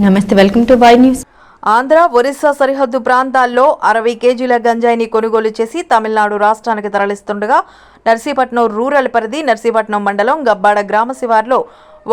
నమస్తే welcome to Y news. Andhra Orissa సరిహద్దు ప్రాంతాల్లో అరవై కేజీల గంజాయిని కొనుగోలు చేసి తమిళనాడు రాష్ట్రానికి తరలిస్తుండగా నర్సీపట్నం రూరల్ పరిధి నర్సీపట్నం మండలం గబ్బాడ గ్రామ శివార్లో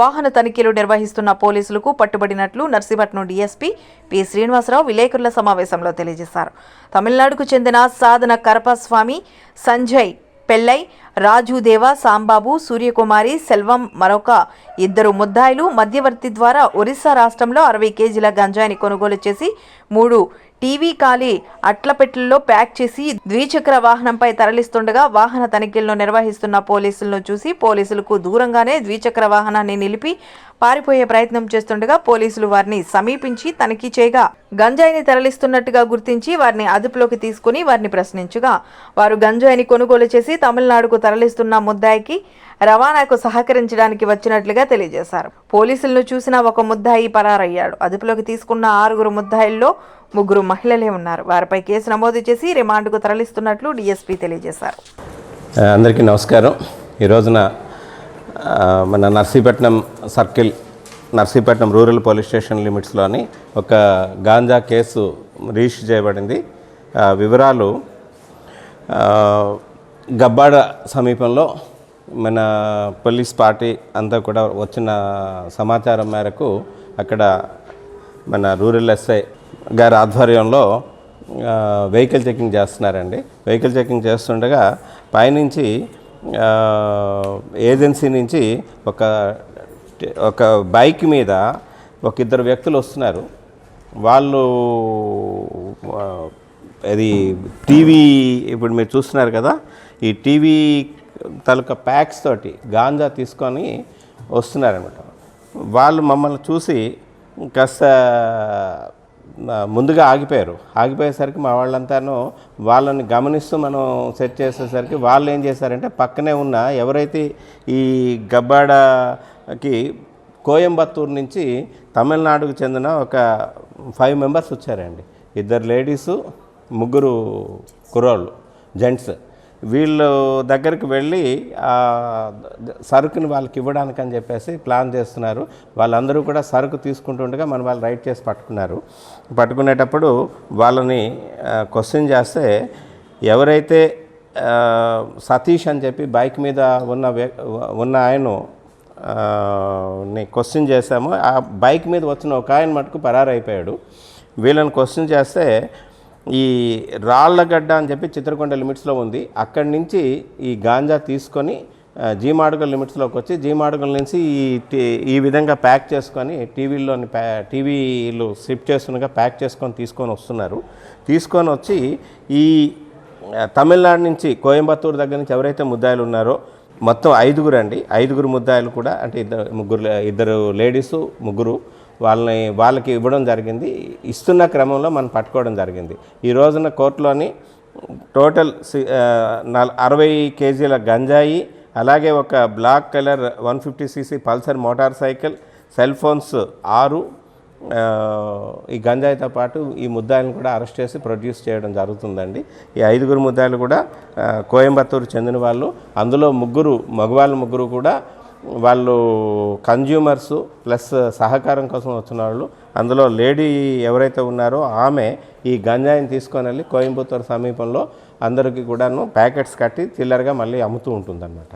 వాహన తనిఖీలు నిర్వహిస్తున్న పోలీసులకు పట్టుబడినట్లు నర్సీపట్నం డీఎస్పీ పి. శ్రీనివాసరావు విలేకరుల సమావేశంలో తెలియజేశారు. తమిళనాడుకు చెందిన సాధన కరపస్వామి సంజయ్ పెళ్ళై రాజుదేవ సాంబాబు సూర్యకుమారి సెల్వం మరొక ఇద్దరు ముద్దాయిలు మధ్యవర్తి ద్వారా ఒరిస్సా రాష్ట్రంలో అరవై కేజీల గంజాయిని కొనుగోలు చేసి మూడు టీవీ కాలి అట్లపెట్టెల్లో ప్యాక్ చేసి ద్విచక్ర వాహనంపై తరలిస్తుండగా వాహన తనిఖీలను నిర్వహిస్తున్న పోలీసులను చూసి పోలీసులకు దూరంగానే ద్విచక్ర వాహనాన్ని నిలిపి పారిపోయే ప్రయత్నం చేస్తుండగా పోలీసులు వారిని సమీపించి తనిఖీ చేయగా గంజాయిని తరలిస్తున్నట్టుగా గుర్తించి వారిని అదుపులోకి తీసుకుని వారిని ప్రశ్నించగా వారు గంజాయిని కొనుగోలు చేసి తమిళనాడుకు తరలిస్తున్న ముద్దాయికి రవాణాకు సహకరించడానికి వచ్చినట్లుగా తెలియజేశారు. పోలీసులను చూసిన ఒక ముద్దాయి పరారయ్యాడు. అదుపులోకి తీసుకున్న ఆరుగురు ముద్దాయిల్లో ముగ్గురు మహిళలే ఉన్నారు. వారిపై కేసు నమోదు చేసి రిమాండ్కు తరలిస్తున్నట్లు డీఎస్పీ తెలియజేశారు. అందరికీ నమస్కారం. ఈ రోజున మన Narsipatnam circle Narsipatnam rural police station లిమిట్స్లోని ఒక గాంజా కేసు రిజిస్టర్ చేయబడింది. వివరాలు గబ్బాడ సమీపంలో మన పోలీస్ పార్టీ అంతా కూడా వచ్చిన సమాచారం మేరకు అక్కడ మన రూరల్ ఎస్ఐ గారి ఆధ్వర్యంలో వెహికల్ చెకింగ్ చేస్తున్నారండి. వెహికల్ చెకింగ్ చేస్తుండగా పైనుంచి ఏజెన్సీ నుంచి ఒక ఒక బైక్ మీద ఒక ఇద్దరు వ్యక్తులు వస్తున్నారు. వాళ్ళు అది టీవీ ఇప్పుడు మీరు చూస్తున్నారు కదా ఈ టీవీ తాలూకా ప్యాక్స్ తోటి గాంజా తీసుకొని వస్తున్నారనమాట వాళ్ళు మమ్మల్ని చూసి కాస్త ముందుగా ఆగిపోయారు. ఆగిపోయేసరికి మా వాళ్ళంతాను వాళ్ళని గమనిస్తూ మనం సెట్ చేసేసరికి వాళ్ళు ఏం చేశారంటే పక్కనే ఉన్న ఎవరైతే ఈ గబ్బాడకి కోయంబత్తూరు నుంచి తమిళనాడుకు చెందిన ఒక ఫైవ్ మెంబర్స్ వచ్చారండి. ఇద్దరు లేడీసు ముగ్గురు కుర్రోళ్ళు జెంట్స్. వీళ్ళు దగ్గరికి వెళ్ళి సరుకుని వాళ్ళకి ఇవ్వడానికి అని చెప్పేసి ప్లాన్ చేస్తున్నారు. వాళ్ళందరూ కూడా సరుకు తీసుకుంటుండగా మన వాళ్ళు రైట్ చేసి పట్టుకున్నారు. పట్టుకునేటప్పుడు వాళ్ళని క్వశ్చన్ చేస్తే ఎవరైతే సతీష్ అని చెప్పి బైక్ మీద ఉన్న ఉన్న ఆయన ని క్వశ్చన్ చేశాము ఆ బైక్ మీద వచ్చిన ఒక ఆయన మటుకు పరారైపోయాడు. వీళ్ళని క్వశ్చన్ చేస్తే ఈ రాళ్ళగడ్డ అని చెప్పి చిత్రకొండ లిమిట్స్లో ఉంది. అక్కడి నుంచి ఈ గాంజా తీసుకొని జీమాడుగల లిమిట్స్లోకి వచ్చి జీమాడుగల్ నుంచి ఈ ఈ విధంగా ప్యాక్ చేసుకొని టీవీలోని ప్యా టీవీలు షిఫ్ట్ చేస్తుండగా ప్యాక్ చేసుకొని తీసుకొని వస్తున్నారు. తీసుకొని వచ్చి ఈ తమిళనాడు నుంచి కోయంబత్తూరు దగ్గర నుంచి ఎవరైతే ముద్దాయిలు ఉన్నారో మొత్తం ఐదుగురు అండి. ఐదుగురు ముద్దాయిలు కూడా అంటే ఇద్దరు ముగ్గురు ఇద్దరు లేడీసు ముగ్గురు వాళ్ళని వాళ్ళకి ఇవ్వడం జరిగింది. ఇస్తున్న క్రమంలో మనం పట్టుకోవడం జరిగింది. ఈ రోజున కోర్టులోని టోటల్ సి- నల్ అరవై కేజీల గంజాయి అలాగే ఒక black colour one fifty CC Pulsar motorcycle cell phones ఆరు ఈ గంజాయితో పాటు ఈ ముద్దాయిలను కూడా అరెస్ట్ చేసి ప్రొడ్యూస్ చేయడం జరుగుతుందండి. ఈ ఐదుగురు ముద్దాయిలు కూడా కోయంబత్తూరు చెందిన వాళ్ళు. అందులో ముగ్గురు మగవాళ్ళు ముగ్గురు కూడా వాళ్ళు కన్జ్యూమర్స్ ప్లస్ సహకారం కోసం వచ్చిన వాళ్ళు అందులో లేడీ ఎవరైతే ఉన్నారో ఆమె ఈ గంజాయిని తీసుకొని వెళ్ళి కోయంబత్తూరు సమీపంలో అందరికీ కూడాను ప్యాకెట్స్ కట్టి చిల్లరగా మళ్ళీ అమ్ముతూ ఉంటుందన్నమాట